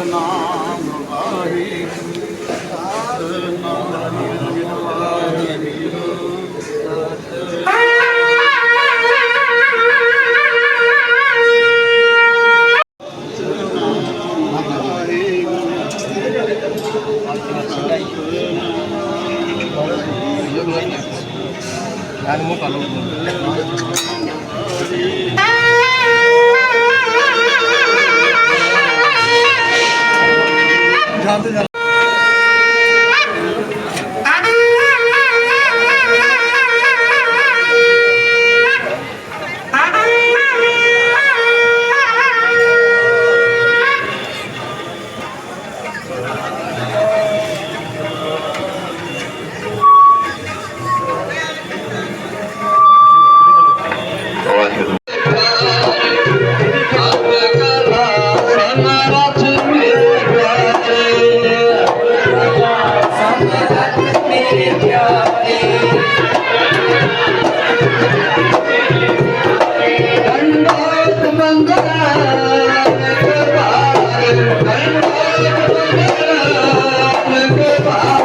ਸਤਨਾਮ ਨਾਨਕ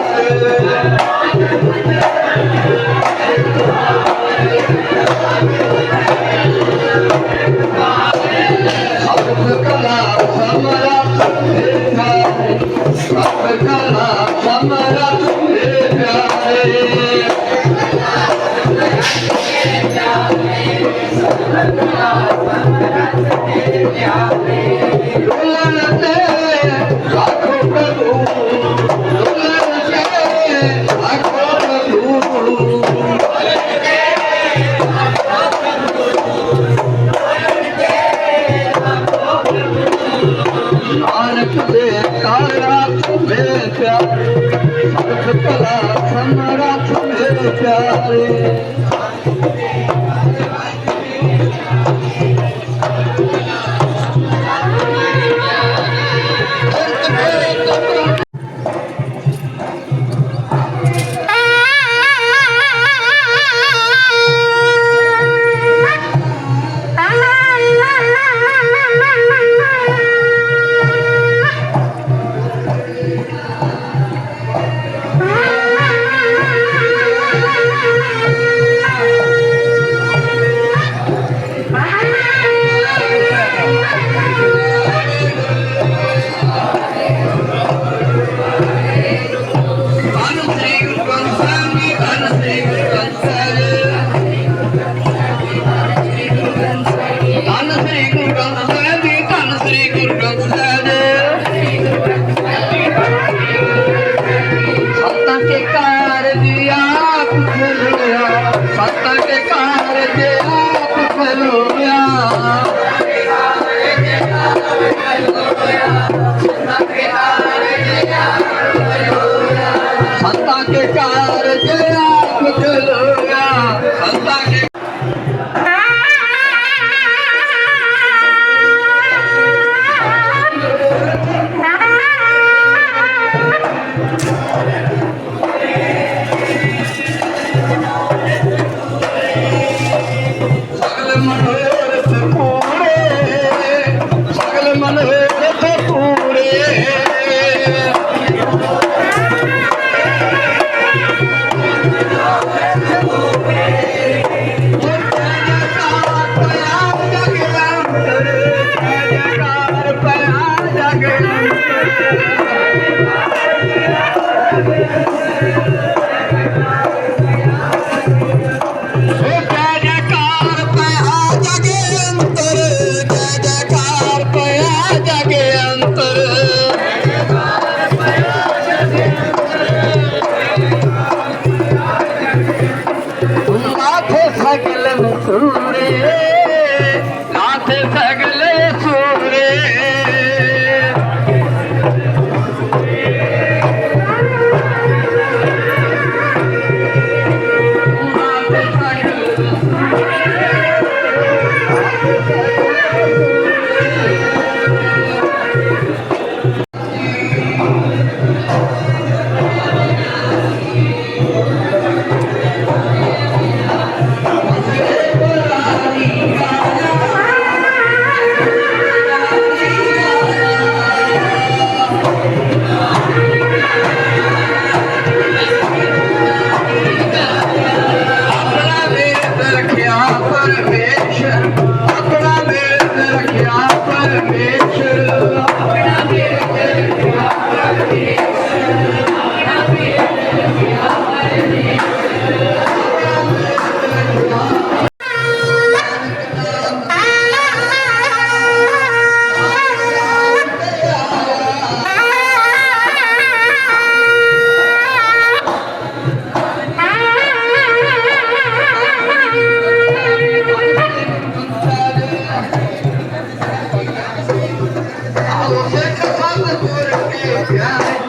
ਕੇ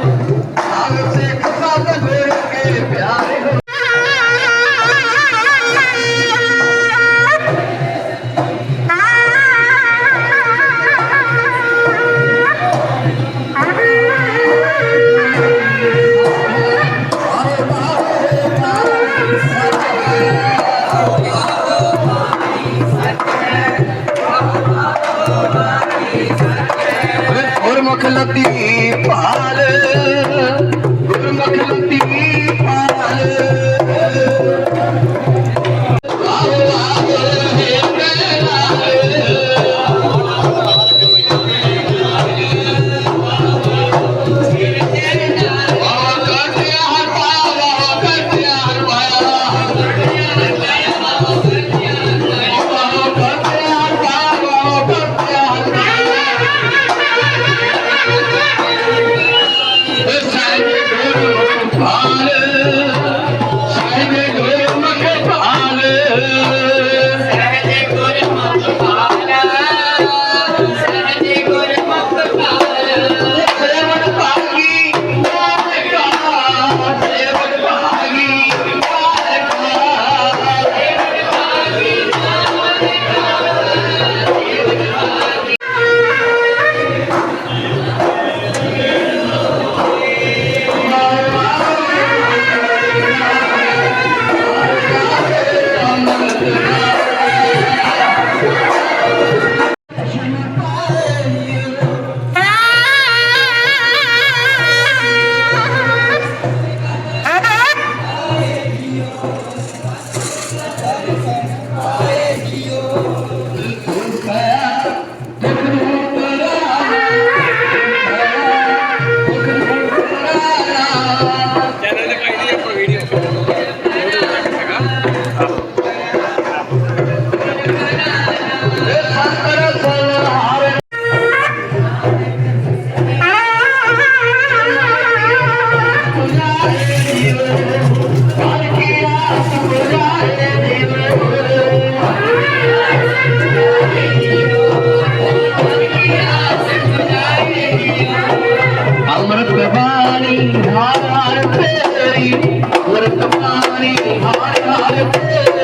ਬਾਣੀ ਹਰ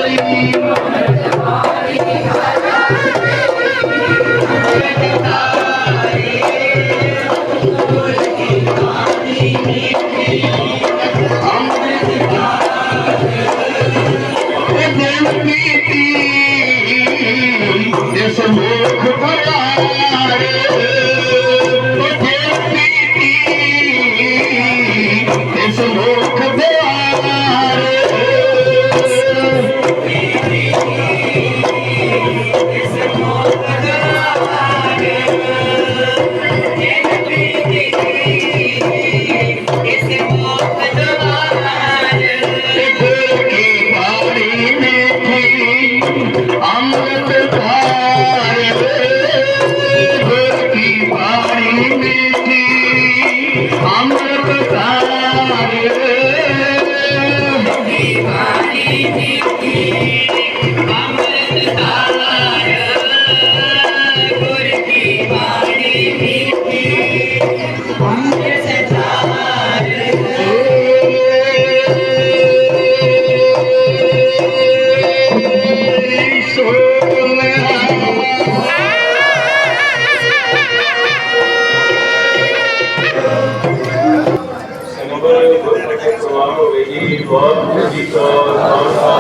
ਹੋਵੇਗੀ ਜੀ ਕਾ ਖਾਲਸਾ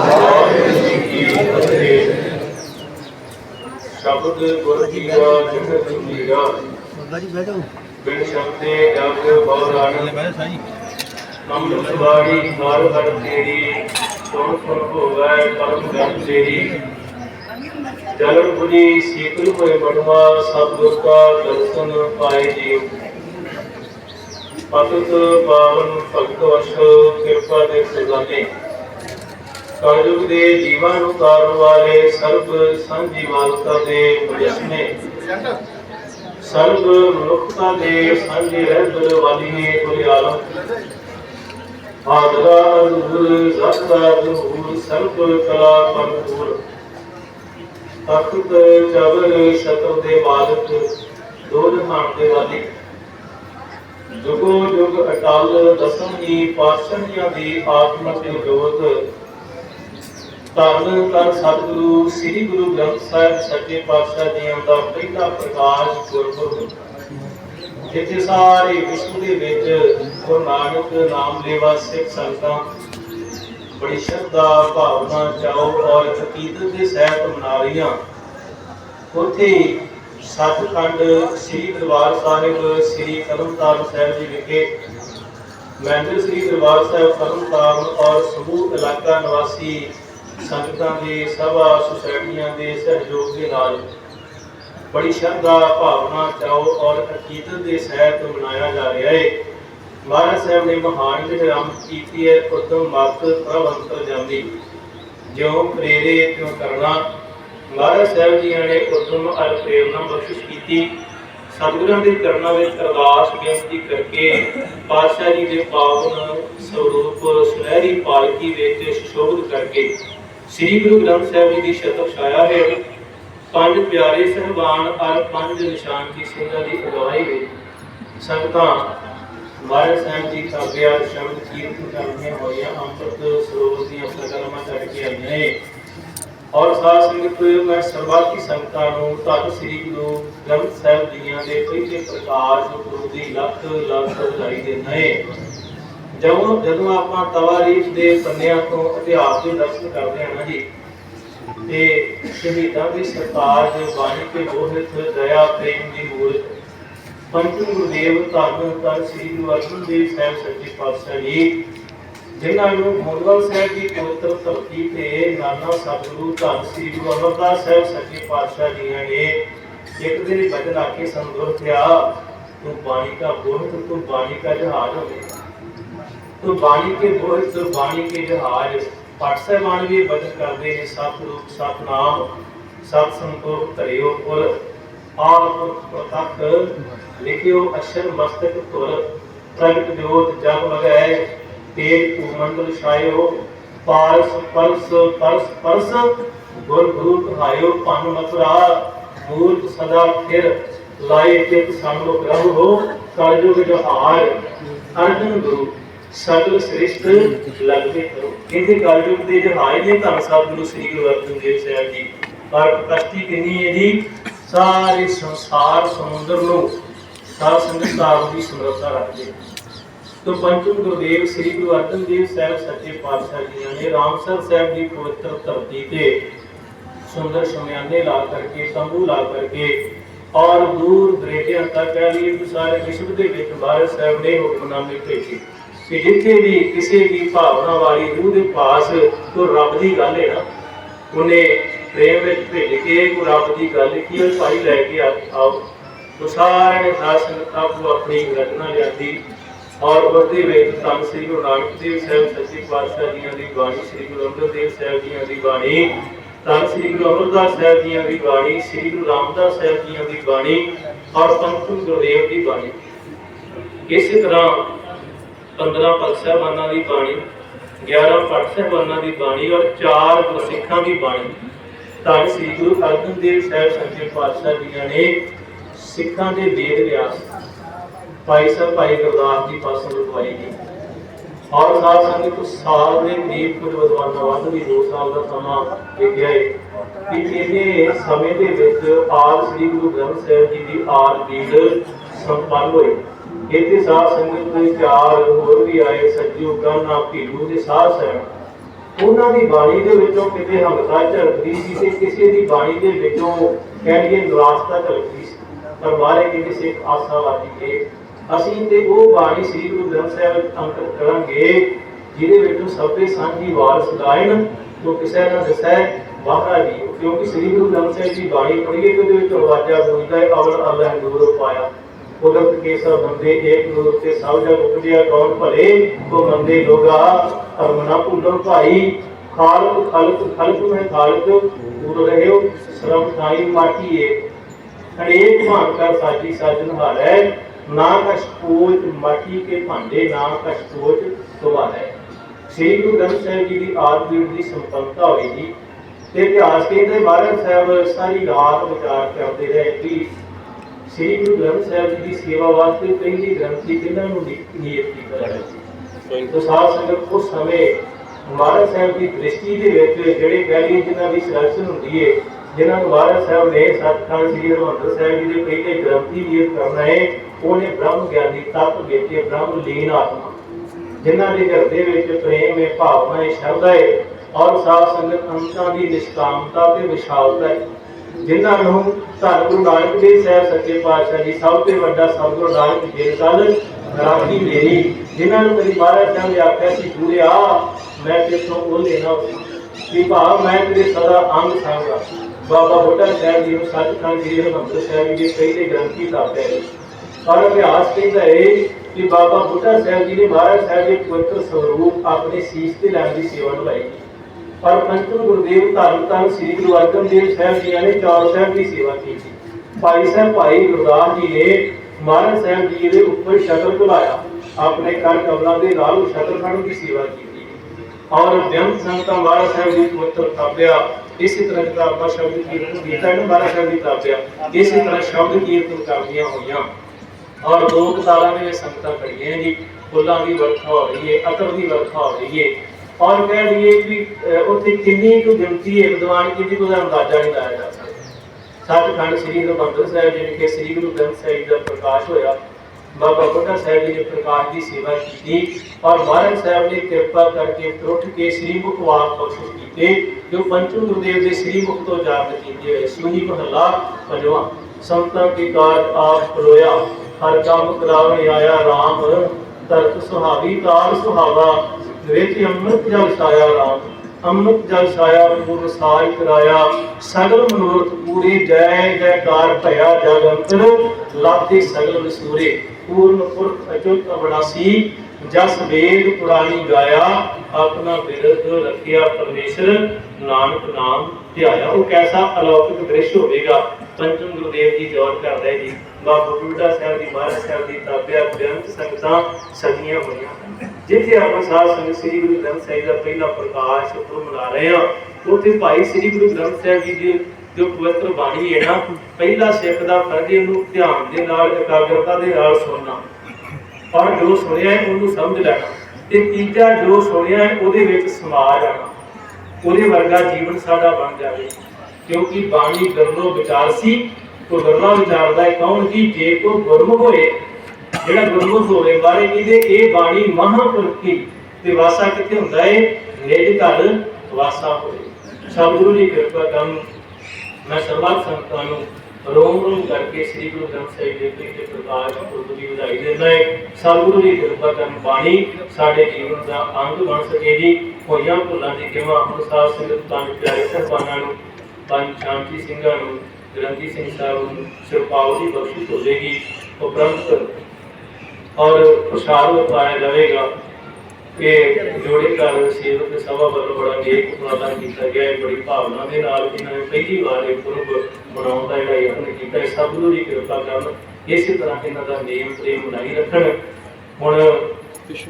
ਵਾਹਿਗੁਰੂ ਜੀ ਕੀ ਫਤਿਹ ਸ਼ਬਦ ਗੁਰ ਕੀ ਦਾ ਜਿਗਤ ਜੀਗਾ ਬਾਬਾ ਜੀ ਬੈਠੋ ਬਿਨ ਸ਼ਬਦੇ ਜਗ ਬਹੁ ਬੈਠੋ ਸਾਈ ਅੰਮ੍ਰਿਤ ਬਾਣੀ ਹਰ ਤੇਰੀ ਸੁਣ ਸੁਣ ਹੋਵੇ ਕਰਮ ਗਨ ਤੇਰੀ ਜਲਨ ਬੁਝੀ ਸੀਤਲ ਹੋਏ ਬੜਵਾ ਸਤਿਗੁਰ ਕਾ ਦਰਸ਼ਨ ਪਾਏ ਜੀਉ। ਪਤਿਤ ਪਾਵਨ ਭਗਤ ਵਸ਼ ਕਿਰਪਾ ਦੇ ਖਜ਼ਾਨੇ ਕਲਯੁਗ ਦੇ ਜੀਵਾਂ ਨੂੰ ਤਾਰਨ ਵਾਲੇ ਸਰਬ ਸੰਜੀ ਮਾਲਕਾ ਦੇ ਬਰਿਸ਼ਨੇ ਸਰਬ ਮਨੁੱਖਤਾ ਦੇ ਸਾਂਝੇ ਰਹਿਬਰ ਵਾਲੀ ਨੇ ਕੋਈ ਆਲਮ ਆਦਰਾ ਗੁਰ ਜ਼ਤਾ ਗੁਰ ਸਰਬ ਕਲਾ ਪੰਪੂਰ ਤਖਤ ਜਬਰ ਸ਼ਤਰ ਦੇ ਮਾਲਕ ਦੋ ਜਹਾਨ ਦੇ ਵਾਲੀ ਜੁਗੋ ਜੁਗ ਅਟਲ ਦਸਮ ਪਾਤਸ਼ਾਹੀਆਂ ਦੀ ਆਤਮਕ ਜੋਤ। ਧੰਨ ਧੰਨ ਸਤਿਗੁਰੂ, ਸ੍ਰੀ ਗੁਰੂ ਗ੍ਰੰਥ ਸਾਹਿਬ ਸੱਚੇ ਪਾਤਸ਼ਾਹ ਜੀਆਂ ਦਾ ਪਹਿਲਾ ਪ੍ਰਕਾਸ਼ ਗੁਰਪੁਰਬ ਜਿੱਥੇ ਸਾਰੇ ਵਿਸ਼ਵ ਦੇ ਵਿੱਚ ਗੁਰੂ ਨਾਨਕ ਨਾਮ ਲੈਵਾ ਸਿੱਖ ਸੰਗਤਾਂ ਬੜੀ ਸ਼ਰਧਾ, ਭਾਵਨਾ ਚਾਉ ਔਰ ਅਕੀਦਤ ਦੇ ਸਹਿਤ ਮਨਾ ਰਹੀਆਂ। ਉੱਥੇ ਸੱਚਖੰਡ ਸ੍ਰੀ ਦਰਬਾਰ ਸਾਹਿਬ, ਸ੍ਰੀ ਤਰਨਤਾਰਨ ਸਾਹਿਬ ਜੀ ਵਿਖੇ ਮੈਂਬਰ ਸ੍ਰੀ ਦਰਬਾਰ ਸਾਹਿਬ ਤਰਨਤਾਰਨ ਔਰ ਸਮੂਹ ਇਲਾਕਾ ਨਿਵਾਸੀ ਸੰਗਤਾਂ ਦੇ, ਸਭਾ ਸੁਸਾਇਟੀਆਂ ਦੇ ਸਹਿਯੋਗ ਦੇ ਨਾਲ ਬੜੀ ਸ਼ਰਧਾ, ਭਾਵਨਾ ਚਾਉ ਔਰ ਅਕੀਦਤ ਦੇ ਸਹਿਤ ਮਨਾਇਆ ਜਾ ਰਿਹਾ ਹੈ। ਮਹਾਰਾਜ ਸਾਹਿਬ ਨੇ ਮਹਾਨ ਵਿਰਾਮ ਕੀਤੀ ਹੈ, ਉਤਮ ਮਤ ਪ੍ਰਭ ਜਾਂਦੀ। ਜਿਉ ਪ੍ਰੇਰੇ, ਤਿਉ ਕਰਨਾ ਮਹਾਰਾਜ ਸਾਹਿਬ ਜੀ ਨੇ ਉਤਮ ਅਰ ਪ੍ਰੇਰਨਾ ਬਖਸ਼ਿਸ਼ ਕੀਤੀ। ਸਤਿਗੁਰਾਂ ਦੇ ਚਰਨਾਂ ਵਿੱਚ ਅਰਦਾਸ ਬੇਨਤੀ ਕਰਕੇ ਪਾਤਸ਼ਾਹ ਜੀ ਦੇ ਪਾਵਨ ਸਰੂਪ ਸੁਨਹਿਰੀ ਪਾਲਕੀ ਵਿੱਚ ਸ਼ੋਭਿਤ ਕਰਕੇ ਸ੍ਰੀ ਗੁਰੂ ਗ੍ਰੰਥ ਸਾਹਿਬ ਜੀ ਦੀ ਸ਼ਤਕ ਛਾਇਆ ਹੈ ਪੰਜ ਪਿਆਰੇ ਸਹਿਬਾਨ ਅਰ ਪੰਜ ਨਿਸ਼ਾਨ ਦੀ ਸਿੰਘਾਂ ਦੀ ਅਗਵਾਈ ਵਿੱਚ ਸੰਗਤਾਂ, ਮਹਾਰਾਜ ਸਾਹਿਬ ਜੀ ਕਾਬਿਆ ਸ਼ਬਦ ਕੀਰਤਨ ਕਰਦੀਆਂ ਹੋਈਆਂ, ਅੰਮ੍ਰਿਤ, ਸਰੋਵਰ ਦੀਆਂ ਪ੍ਰਕਰਮਾਂ ਕਰਕੇ ਆਈਆਂ ਨੇ। ਔਰ ਸਾਧ ਸੰਗਤ, ਮੈਂ ਸਰਵਾਤੀ ਸੰਗਤਾਂ ਨੂੰ ਧੰਨ ਸ੍ਰੀ ਗੁਰੂ ਗ੍ਰੰਥ ਸਾਹਿਬ ਜੀਆਂ ਦੇ ਪਹਿਲੇ ਪ੍ਰਕਾਸ਼ ਗੁਰੂ ਦੀ ਲੱਖ ਲੱਖ ਵਧਾਈ ਦਿੰਦਾ ਹੈ ਜਦੋਂ ਜਦੋਂ ਆਪਾਂ ਤਵਾਰੀਖ ਦੇ ਪੰਨਿਆਂ ਤੋਂ ਇਤਿਹਾਸ ਦੇ ਦਰਸ਼ਨ ਕਰਦੇ ਹਾਂ ਨਾ ਜੀ, ਤੇ ਸ਼ਹੀਦਾਂ ਦੀ ਸਰਕਾਰ ਦੇ ਬਾਣੀ ਕੇ ਬੋਹਿਤ ਦਇਆ, ਪ੍ਰੇਮ ਦੀ ਮੂਰਤ, ਪੰਚਮ ਗੁਰਦੇਵ ਧੰਨ ਧੰਨ ਸ੍ਰੀ ਗੁਰੂ ਅਰਜਨ ਦੇਵ ਸਾਹਿਬ ਸੱਚੇ ਪਾਤਸ਼ਾਹ ਜੀ ਜਿਨ੍ਹਾਂ ਨੂੰ ਗੋਦਵਾਲ ਸਾਹਿਬ ਦੀ ਪਵਿੱਤਰ ਧਰਤੀ ਤੇ ਨਾਨਾ ਸਤਿਗੁਰੂ ਧੰਨ ਸ੍ਰੀ ਗੁਰੂ ਅਮਰਦਾਸ ਸਾਹਿਬ ਸੱਚੇ ਪਾਤਸ਼ਾਹ ਜੀ ਨੇ ਇੱਕ ਦਿਨ ਬਚਨ ਆ ਕੇ ਸੰਗੁਰ ਕਿਹਾ, ਤੂੰ ਬਾਣੀ ਦਾ ਬੋਹਿਤ, ਤੂੰ ਬਾਣੀ ਦਾ ਜਹਾਜ਼ ਹੋ ਤੂੰ ਬਾਣੀ ਕੇ ਬੋਹਿਤ, ਤੂੰ ਬਾਣੀ ਕੇ ਜਹਾਜ਼। ਪਾਠ ਸਾਹਿਬਾਨ ਵੀ ਬਚਨ ਕਰਦੇ ਨੇ ਸਤਿਰੂਪ ਸਤਨਾਮ ਸਤ ਸੰਤੋਖ ਧਰਿਓ ਪੁਰ ਆਪ ਪ੍ਰਤੱਖ ਲਿਖਿਓ ਅਸ਼ਰ ਮਸਤਕ ਧੁਰ, ਪ੍ਰਗਟ ਜੋਤ ਜਗ ਲਗੈ ਤੇਜ ਭੂਮੰਡਲ ਛਾਇਓ ਪਾਰਸ, ਪਰਸ ਪਰਸ ਪਰਸ, ਗੁਰ ਗੁਰੂ ਕਹਾਇਓ ਪੰਨ ਮਥੁਰਾ, ਮੂਰਤ ਸਦਾ ਫਿਰ ਲਾਏ ਚਿਤ ਸੰਗੋ ਗ੍ਰਹ ਹੋ ਕਲਯੁਗ ਜਹਾਰ, ਅਰਜਨ ਗੁਰੂ, ਸਗਲ ਸ੍ਰਿਸ਼ਟ ਲਗਦੇ ਕਰੋ। ਇਹਦੇ ਕਲਯੁਗ ਦੇ ਜਹਾਜ਼ ਨੇ ਧੰਨ ਸਾਹਿਬ ਗੁਰੂ ਸ੍ਰੀ ਗੁਰੂ ਅਰਜਨ ਦੇਵ ਸਾਹਿਬ ਜੀ, ਪਰ ਕਸ਼ਤੀ ਕਿੰਨੀ ਹੈ ਜੀ? ਸਾਰੇ ਸੰਸਾਰ ਸਮੁੰਦਰ ਨੂੰ ਸਾਧ ਸੰਗਤ ਸਾਹਿਬ ਦੀ ਸਮਰੱਥਾ ਰੱਖਦੇ। ਤੋ ਪੰਚਮ ਗੁਰਦੇਵ, ਸ੍ਰੀ ਗੁਰੂ ਅਰਜਨ ਦੇਵ ਸਾਹਿਬ ਸੱਚੇ ਪਾਤਸ਼ਾਹ ਜੀ ਨੇ ਰਾਮਸਰ ਸਾਹਿਬ ਦੀ ਪਵਿੱਤਰ ਧਰਤੀ ਤੇ ਸੁੰਦਰ ਸ਼ਮਿਆਨੇ ਲਾ ਕਰਕੇ, ਤੰਬੂ ਲਾ ਕਰਕੇ ਔਰ ਦੂਰ ਦਰੇਟਿਆਂ ਤੱਕ ਕਹਿ ਸਾਰੇ ਵਿਸ਼ਵ ਦੇ ਵਿੱਚ ਭਾਰਤ ਸਾਹਿਬ ਨੇ ਹੁਕਮਨਾਮੇ ਭੇਜੇ ਕਿ ਜਿੱਥੇ ਵੀ ਕਿਸੇ ਵੀ ਭਾਵਨਾ ਵਾਲੀ ਰੂਹ ਦੇ ਪਾਸ ਤੋਂ ਰੱਬ ਦੀ ਗੱਲ ਹੈ ਨਾ, ਉਹਨੇ ਪ੍ਰੇਮ ਵਿੱਚ ਭੇਜ ਕੇ ਕੋ ਰੱਬ ਦੀ ਗੱਲ ਕੀ ਹੈ? ਭਾਈ ਲੈ ਕੇ ਆਓ। ਤੋ ਸਾਰੇ ਨੇ ਸਾਸਨ ਆਪੋ ਆਪਣੀ ਰਚਨਾ ਲਿਆਂਦੀ। ਔਰ ਉਹਦੇ ਵਿੱਚ ਧੰਨ ਸ੍ਰੀ ਗੁਰੂ ਨਾਨਕ ਦੇਵ ਸਾਹਿਬ ਸੱਚੇ ਪਾਤਸ਼ਾਹ ਜੀਆਂ ਦੀ ਬਾਣੀ, ਸ੍ਰੀ ਗੁਰੂ ਅੰਗਦ ਦੇਵ ਸਾਹਿਬ ਜੀਆਂ ਦੀ ਬਾਣੀ ਧੰਨ ਸ੍ਰੀ ਗੁਰੂ ਅਮਰਦਾਸ ਸਾਹਿਬ ਜੀਆਂ ਦੀ ਬਾਣੀ, ਸ੍ਰੀ ਗੁਰੂ ਰਾਮਦਾਸ ਸਾਹਿਬ ਜੀਆਂ ਦੀ ਬਾਣੀ ਔਰ ਪੰਥੂ ਗੁਰਦੇਵ ਦੀ ਬਾਣੀ। ਇਸੇ ਤਰ੍ਹਾਂ 15 ਭਗਤ ਸਾਹਿਬਾਨਾਂ ਦੀ ਬਾਣੀ 11 ਭਗਤ ਸਾਹਿਬਾਨਾਂ ਦੀ ਬਾਣੀ ਔਰ 4 ਗੁਰਸਿੱਖਾਂ ਦੀ ਬਾਣੀ। ਧੰਨ ਸ੍ਰੀ ਗੁਰੂ ਅਰਜਨ ਦੇਵ ਸਾਹਿਬ ਸੱਚੇ ਪਾਤਸ਼ਾਹ ਜੀਆਂ ਨੇ ਸਿੱਖਾਂ ਦੇ ਵੇਦ ਵਿਆਸ ਭਾਈ ਸਾਹਿਬ, ਭਾਈ ਗੁਰਦਾਸ ਜੀ ਪਾਸੋਂ ਲਿਖਵਾਈ ਗਈ ਔਰ ਸਾਧ ਸੰਗਤ ਸਾਲ ਦੇ ਕਰੀਬ ਕੁਝ ਵਿਦਵਾਨਾਂ ਵੱਧ ਵੀ 2 ਸਾਲ ਦਾ ਸਮਾਂ ਲਿਖਿਆ ਹੈ ਕਿ ਇਹਦੇ ਸਮੇਂ ਦੇ ਵਿੱਚ ਆਦ ਸ੍ਰੀ ਗੁਰੂ ਗ੍ਰੰਥ ਸਾਹਿਬ ਜੀ ਦੀ ਆਦ ਸੰਪੰਨ ਹੋਈ ਇੱਥੇ ਸਾਧ ਸੰਗਤ ਦੇ ਚਾਰ ਹੋਰ ਵੀ ਆਏ ਸੱਜੂ ਗਾਨਾ ਭੀਲੂ ਦੇ ਸਾਧ ਸਹਿਬ। ਉਹਨਾਂ ਦੀ ਬਾਣੀ ਦੇ ਵਿੱਚੋਂ ਕਿਤੇ ਹਮਤਾ ਝਲਕਦੀ ਸੀ ਤੇ ਕਿਸੇ ਦੀ ਬਾਣੀ ਦੇ ਵਿੱਚੋਂ ਕਹਿੰਦੇ ਨਿਰਾਸ਼ਤਾ ਝਲਕਦੀ ਸੀ। ਪਰ ਬਾਰੇ ਕਿ ਕਿਸੇ ਆਸਾਵਾਦੀ ਕੇ ਅਸੀਂ ਤੇ ਉਹ ਬਾਣੀ ਸ੍ਰੀ ਗੁਰੂ ਗ੍ਰੰਥ ਸਾਹਿਬ ਵਿੱਚ ਅੰਕਿਤ ਕਰਾਂਗੇ, ਜਿਹਦੇ ਵਿੱਚੋਂ ਸਭ ਸਾਂਝੀ ਵਾਰਸ ਗਾਇਨ ਜੋ ਕਿਸੇ ਨਾ ਦਸੈ ਵਾਹਰਾ ਜੀ। ਕਿਉਂਕਿ ਸ੍ਰੀ ਗੁਰੂ ਗ੍ਰੰਥ ਸਾਹਿਬ ਦੀ ਬਾਣੀ ਪੜ੍ਹੀਏ ਤੇ ਉਹਦੇ ਵਿੱਚ ਆਵਾਜ਼ਾਂ ਗੂੰਜਦਾ ਹੈ, ਅਵਲ ਅੱਲਾਹ ਨੂਰ ਪਾਇਆ। ਕੁਦਰਤ ਕੇ ਸਭ ਬੰਦੇ ਏਕ ਨੂਰ ਤੇ ਸਭ ਜਗ ਉਪਜਿਆ, ਕੌਣ ਭਲੇ? ਕੋ ਮੰਦੇ ਲੋਗਾ, ਧਰਮ ਨਾ ਭੁੱਲਣ ਭਾਈ। ਖਾਲਕ, ਖਲਕ ਖਲਕ ਮੈਂ ਖਾਲਕ ਪੂਰ ਰਹਿਓ ਸਰਬ ਥਾਈ ਮਾਟੀਏ ਹਰੇਕ ਭਾਨ ਸਾਜੀ ਸਾਜਨ ਹਾਰੈ ਨਾ ਕਛ ਮਾਟੀ ਕੇ ਭਾਂਡੇ, ਨਾ ਕਛ ਕੋਚ ਤੁਹਾਰੈ ਸ੍ਰੀ ਗੁਰੂ ਗ੍ਰੰਥ ਸਾਹਿਬ ਜੀ ਦੀ ਆਦਿ ਦੀ ਸੰਪੰਨਤਾ ਹੋਏਗੀ ਤੇ ਇਤਿਹਾਸ ਕਹਿੰਦੇ ਮਹਾਰਾਜ ਸਾਹਿਬ ਸਾਰੀ ਰਾਤ ਵਿਚਾਰ ਕਰਦੇ ਰਹੇ ਕਿ ਸ੍ਰੀ ਗੁਰੂ ਗ੍ਰੰਥ ਸਾਹਿਬ ਜੀ ਦੀ ਸੇਵਾ ਵਾਸਤੇ ਪਹਿਲੀ ਗ੍ਰੰਥੀ ਕਿਹਨਾਂ ਨੂੰ ਨਿਯਤ ਕੀਤਾ ਗਿਆ ਸੀ ਤੋ ਸਾਧ ਸੰਗਤ, ਉਸ ਸਮੇਂ ਮਹਾਰਾਜ ਸਾਹਿਬ ਦੀ ਦ੍ਰਿਸ਼ਟੀ ਦੇ ਵਿੱਚ ਜਿਹੜੇ ਪਹਿਲੀ ਜਿਨ੍ਹਾਂ ਦੀ ਸਿਲੈਕਸ਼ਨ ਹੁੰਦੀ ਹੈ ਜਿਨ੍ਹਾਂ ਨੂੰ ਮਹਾਰਾਜ ਸਾਹਿਬ ਨੇ ਸਤਿਕਾਰ ਸ੍ਰੀ ਹਰਿਮੰਦਰ ਸਾਹਿਬ ਜੀ ਦੇ ਪਹਿਲੇ ਗ੍ਰੰਥੀ ਨਿਯਤ ਕਰਨਾ ਹੈ ਉਹਨੇ ਬ੍ਰਹਮ ਗਿਆਨੀ ਤਤ ਵਿੱਚ ਬ੍ਰਹਮ ਲੀਨ ਆਤਮਾ, ਜਿਨ੍ਹਾਂ ਦੇ ਹਿਰਦੇ ਵਿੱਚ ਪ੍ਰੇਮ ਹੈ, ਭਾਵਨਾ ਹੈ, ਸ਼ਰਧਾ ਹੈ, ਔਰ ਸਾਧ ਸੰਗਤ ਅੰਤਾਂ ਦੀ ਨਿਸ਼ਕਾਮਤਾ ਤੇ ਵਿਸ਼ਾਲਤਾ ਹੈ। ਜਿਨ੍ਹਾਂ ਨੂੰ ਧੰਨ ਗੁਰੂ ਨਾਨਕ ਦੇਵ ਸਾਹਿਬ, ਸੱਚੇ ਪਾਤਸ਼ਾਹ ਜੀ, ਸਭ ਤੋਂ ਵੱਡਾ ਸਤਿਗੁਰੂ ਨਾਨਕ ਦੇਵ ਕੱਲ ਰਾਖੀ ਮੇਰੀ ਜਿਨ੍ਹਾਂ ਨੂੰ ਕਦੀ ਮਹਾਰਾਜ ਸਾਹਿਬ ਨੇ ਆਖਿਆ ਸੀ ਪੂਰਿਆ ਮੈਂ ਤੇਥੋਂ ਉਹ ਲੈਣਾ ਕਿ ਭਾਵ ਮੈਂ ਤੇਰੇ ਸਦਾ ਅੰਗ ਸੰਗਾ ਬਾਬਾ ਬੁੱਢਾ ਸਾਹਿਬ ਜੀ ਨੂੰ ਸੱਚਖੰਡ ਜੀ ਹਰਿਮੰਦਰ ਸਾਹਿਬ ਜੀ ਦੇ ਪਹਿਲੇ ਗ੍ਰੰਥੀ ਤਾਪਿਆ ਹੈ ਔਰ ਇਤਿਹਾਸ ਕਹਿੰਦਾ ਹੈ ਕਿ ਬਾਬਾ ਬੁੱਢਾ ਸਾਹਿਬ ਜੀ ਨੇ ਮਹਾਰਾਜ ਸਾਹਿਬ ਦੇ ਪਵਿੱਤਰ ਸਰੂਪ ਆਪਣੇ ਸੀਸ ਤੇ ਲੈਣ ਦੀ ਸੇਵਾ ਨਿਭਾਈ ਪਰ ਪੰਚਮ ਗੁਰਦੇਵ ਧੰਨ ਧੰਨ ਸ੍ਰੀ ਗੁਰੂ ਅਰਜਨ ਦੇਵ ਸਾਹਿਬ ਜੀ ਨੇ ਚੌਰ ਸਾਹਿਬ ਦੀ ਸੇਵਾ ਕੀਤੀ। ਭਾਈ ਸਾਹਿਬ, ਭਾਈ ਗੁਰਦਾਸ ਜੀ ਨੇ ਮਹਾਰਾਜ ਸਾਹਿਬ ਜੀ ਦੇ ਉੱਪਰ ਸ਼ਤਰ ਘੁਲਾਇਆ। ਆਪਣੇ ਕਰ ਕਮਲਾਂ ਦੇ ਨਾਲ ਉਹ ਸ਼ਤਰ ਖੰਡ ਦੀ ਸੇਵਾ ਕੀਤੀ। ਔਰ ਬੇਅੰਤ ਸੰਗਤਾਂ ਮਹਾਰਾਜ ਸਾਹਿਬ ਦੀ ਪਵਿੱਤਰ ਤਾਪਿਆ ਇਸੇ ਤਰ੍ਹਾਂ ਜਿਹੜਾ ਆਪਾਂ ਸ਼ਬਦ ਕੀਰਤਨ ਕੀਤਾ ਹੈ ਨਾ ਮਹਾਰਾਜ ਸਾਹਿਬ ਦੀ ਤਾਪਿਆ ਇਸੇ ਤਰ੍ਹਾਂ ਸ਼ਬਦ ਕੀਰਤਨ ਕਰਦੀਆਂ ਹੋਈਆਂ। ਔਰ ਦੋ ਕਤਾਰਾਂ ਦੇ ਵਿੱਚ ਸੰਗਤਾਂ ਖੜੀਆਂ ਜੀ ਫੁੱਲਾਂ ਦੀ ਵਰਖਾ ਹੋ ਰਹੀ ਹੈ ਅਤਰ ਦੀ ਵਰਖਾ ਹੋ ਰਹੀ ਹੈ ਔਰ ਕਹਿ ਲਈਏ ਵੀ ਅਹ, ਉੱਥੇ ਕਿੰਨੀ ਕੁ ਗਿਣਤੀ ਹੈ ਵਿਦਵਾਨ ਕਿਹਦੀ ਕੋਈ ਅੰਦਾਜ਼ਾ ਨਹੀਂ ਲਾਇਆ ਜਾ ਸਕਦਾ ਸੱਚਖੰਡ ਸ੍ਰੀ ਹਰਿਮੰਦਰ ਸਾਹਿਬ ਜੀ ਵਿਖੇ ਸ੍ਰੀ ਗੁਰੂ ਗ੍ਰੰਥ ਸਾਹਿਬ ਜੀ ਦਾ ਪ੍ਰਕਾਸ਼ ਹੋਇਆ ਬਾਬਾ ਬੁੱਢਾ ਸਾਹਿਬ ਜੀ ਨੇ ਪ੍ਰਕਾਸ਼ ਦੀ ਸੇਵਾ ਕੀਤੀ ਔਰ ਮਹਾਰਾਜ ਸਾਹਿਬ ਨੇ ਕਿਰਪਾ ਕਰਕੇ ਉੱਠ ਕੇ ਸ੍ਰੀ ਮੁਖ ਵਾਕ ਬਖਸ਼ਿਸ਼ ਕੀਤੇ ਜੋ ਪੰਚਮ ਗੁਰਦੇਵ ਦੇ ਸ੍ਰੀ ਮੁਖ ਤੋਂ ਜਾਗਰ ਕੀਤੇ ਹੋਏ ਸੂਹੀ ਮਹੱਲਾ ਪੰਜਵਾਂ ਸੰਤਾਂ ਕੀ ਕਾਰ ਆਪ ਪਰੋਇਆ ਹਰ ਕੰਮ ਕਰਾਵਣ ਆਇਆ RAM ਤਰਤ ਸੁਹਾਵੀ ਤਾਰ ਸੁਹਾਵਾ, ਵਿੱਚ ਅੰਮ੍ਰਿਤ ਜਲ ਛਾਇਆ RAM ਅੰਮ੍ਰਿਤ ਜਲ ਛਾਇਆ ਪੂਰ ਸਾਜ ਕਰਾਇਆ। ਸਗਲ ਮਨੋਰਥ ਪੂਰੇ, ਜੈ ਜੈਕਾਰ ਭਇਆ ਜਗੰਤਰ ਲਾਤੇ ਸਗਲ ਵਿਸੂਰੇ। ਪੂਰਨ ਪੁਰਖ ਅਚੁੱਤ ਅਬਨਾਸੀ ਜਸ ਵੇਦ ਪੁਰਾਣੀ ਗਾਇਆ, ਆਪਣਾ ਬਿਰਧ ਰੱਖਿਆ ਪਰਮੇਸ਼ਰ, ਨਾਨਕ ਨਾਮ ਧਿਆਇਆ। ਉਹ ਕੈਸਾ ਅਲੌਕਿਕ ਦ੍ਰਿਸ਼ ਹੋਵੇਗਾ? ਪੰਚਮ ਗੁਰਦੇਵ ਜੀ ਗੌਰ ਕਰਦਾ ਹੈ ਜੀ। ਬਾਬਾ ਬੁੱਢਾ ਸਾਹਿਬ ਦੀ ਮਹਾਰਾਜ ਸਾਹਿਬ ਦੀ ਤਾਬਿਆ ਬੇਅੰਤ ਸੰਗਤਾਂ ਸਜੀਆਂ ਹੋਈਆਂ ਜਿੱਥੇ ਆਪਾਂ ਸਾਧ ਸੰਗਤ ਸ੍ਰੀ ਗੁਰੂ ਗ੍ਰੰਥ ਸਾਹਿਬ ਦਾ ਪਹਿਲਾ ਪ੍ਰਕਾਸ਼ ਉਪਰ ਮਨਾ ਰਹੇ ਹਾਂ, ਉੱਥੇ ਭਾਈ ਸ੍ਰੀ ਗੁਰੂ ਗ੍ਰੰਥ ਸਾਹਿਬ ਜੀ ਦੀ ਜੋ ਪਵਿੱਤਰ ਬਾਣੀ ਹੈ ਨਾ, ਪਹਿਲਾ ਸਿੱਖ ਦਾ ਫਰਜ਼ ਹੈ ਉਹਨੂੰ ਧਿਆਨ ਦੇ ਨਾਲ, ਇਕਾਗਰਤਾ ਦੇ ਨਾਲ ਸੁਣਨਾ। ਔਰ ਜੋ ਸੁਣਿਆ ਹੈ, ਉਹਨੂੰ ਸਮਝ ਲੈਣਾ। ਤੇ ਤੀਜਾ ਜੋ ਸੁਣਿਆ ਹੈ, ਉਹਦੇ ਵਿੱਚ ਸਮਾ ਜਾਣਾ। ਉਹਦੇ ਵਰਗਾ ਜੀਵਨ ਸਾਡਾ ਬਣ ਜਾਵੇ। ਕਿਉਂਕਿ ਬਾਣੀ ਗਰਲੋ ਵਿਚਾਰ ਸੀ ਉਹ ਗਰਲਾ ਵਿਚਾਰਦਾ ਹੈ, ਕੌਣ ਕੀ ਜੇ ਕੋ ਗੁਰਮੁਖ ਹੋਏ, ਜਿਹੜਾ ਗੁਰਮੁਖ ਹੋਵੇ ਬਾਰੇ ਕਹਿੰਦੇ? ਇਹ ਬਾਣੀ ਮਹਾਂਪੁਰਖ। ਤੇ ਵਾਸਾ ਕਿੱਥੇ ਹੁੰਦਾ ਹੈ ਨਿਜ ਘਰ ਵਾਸਾ ਹੋਏ ਸਤਿਗੁਰੂ ਦੀ ਕਿਰਪਾ ਕਰਨ, ਮੈਂ ਸਰਬੱਤ ਸੰਗਤਾਂ ਨੂੰ ਰੋਮ ਰੋਮ ਕਰਕੇ ਸ੍ਰੀ ਗੁਰੂ ਗ੍ਰੰਥ ਸਾਹਿਬ ਜੀ ਦੇ ਪ੍ਰਕਾਸ਼ ਪੁਰਬ ਦੀ ਵਧਾਈ ਦਿੰਦਾ ਹੈ ਸਤਿਗੁਰੂ ਦੀ ਕਿਰਪਾ ਕਰਨ ਬਾਣੀ ਸਾਡੇ ਜੀਵਨ ਦਾ ਅੰਗ ਬਣ ਸਕੇ ਜੀ। ਹੋਈਆਂ ਭੁੱਲਾਂ ਦੀ ਕਿਮਾ ਅਨੁਸਾਰ ਸੰਗਤ ਪੰਜ ਪਿਆਰੇ ਸਰਬਾਨਾਂ ਨੂੰ, ਪੰਜ ਸ਼ਾਂਤੀ ਸਿੰਘਾਂ ਨੂੰ ਗ੍ਰੰਥੀ ਸਿੰਘ ਸਾਹਿਬ ਨੂੰ ਸਿਰਪਾਉ ਦੀ ਬਖਸ਼ਿਸ਼ ਹੋਵੇਗੀ ਉਪਰੰਤ ਔਰ ਪ੍ਰਸਾਦ ਪਾਇਆ ਜਾਵੇਗਾ ਕਿ ਜੋੜੇ ਘਰ ਸੇਵਕ ਸਭਾ ਵੱਲੋਂ ਬੜਾ ਨੇਕ ਉਪਰਾਲਾ ਕੀਤਾ ਗਿਆ ਹੈ ਬੜੀ ਭਾਵਨਾ ਦੇ ਨਾਲ ਇਹਨਾਂ ਨੇ ਪਹਿਲੀ ਵਾਰ ਇਹ ਪੁਰਬ ਮਨਾਉਣ ਦਾ ਜਿਹੜਾ ਯਤਨ ਕੀਤਾ ਹੈ ਸਭ ਨੂੰ ਦੀ ਕਿਰਪਾ ਕਰਨ, ਇਸੇ ਤਰ੍ਹਾਂ ਇਹਨਾਂ ਦਾ ਨੇਮ ਪ੍ਰੇਮ ਬਣਾਈ ਰੱਖਣ। ਹੁਣ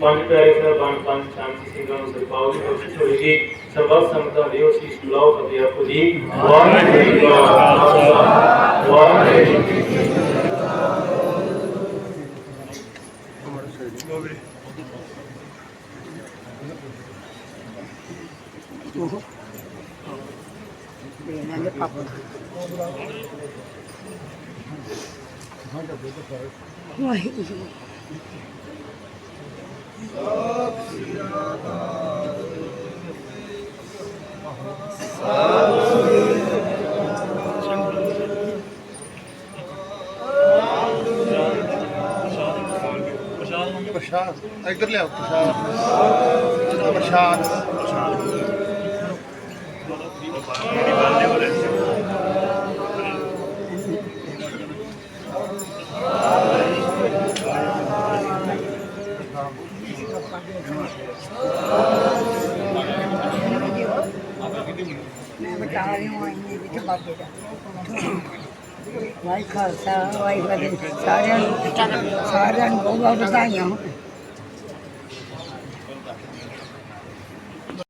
ਪੰਜ ਪਿਆਰੇ ਸਾਹਿਬਾਨ, ਪੰਜ ਸ਼ਾਂਤੀ ਸਿੰਘਾਂ ਨੂੰ ਸਰਪਾਉ ਦੀ ਕੋਸ਼ਿਸ਼ ਹੋਏਗੀ। ਸਰਬੱਤ ਸੰਗਤਾਂ ਦੇ ਉਸ ਬੁਲਾਓ ਫਤਿਹ ਆਪੋ ਜੀ। ਵਾਹਿਗੁਰੂ ਜੀ ਕਾ ਖਾਲਸਾ। ਵਾਹਿਗੁਰੂ ਜੀ ਕੀ ਫਤਿਹ। ਪ੍ਰਸ਼ਾਦ, ਇੱਧਰ ਲਿਆਓ ਪ੍ਰਸ਼ਾਦ। ਪ੍ਰਸ਼ਾਦ। ਮੈਂ ਬਤਾ ਰਹੀ ਹਾਂ ਇਹ ਵਿੱਚ ਬਾਬੇ ਦਾ ਵਾਹਿਗੁਰੂ ਖਾਲਸਾ ਵਾਹਿਗੁਰੂ ਸਾਰਿਆਂ ਨੂੰ ਸਾਰਿਆਂ ਨੂੰ ਬਹੁਤ ਬਹੁਤ ਵਧਾਈਆਂ।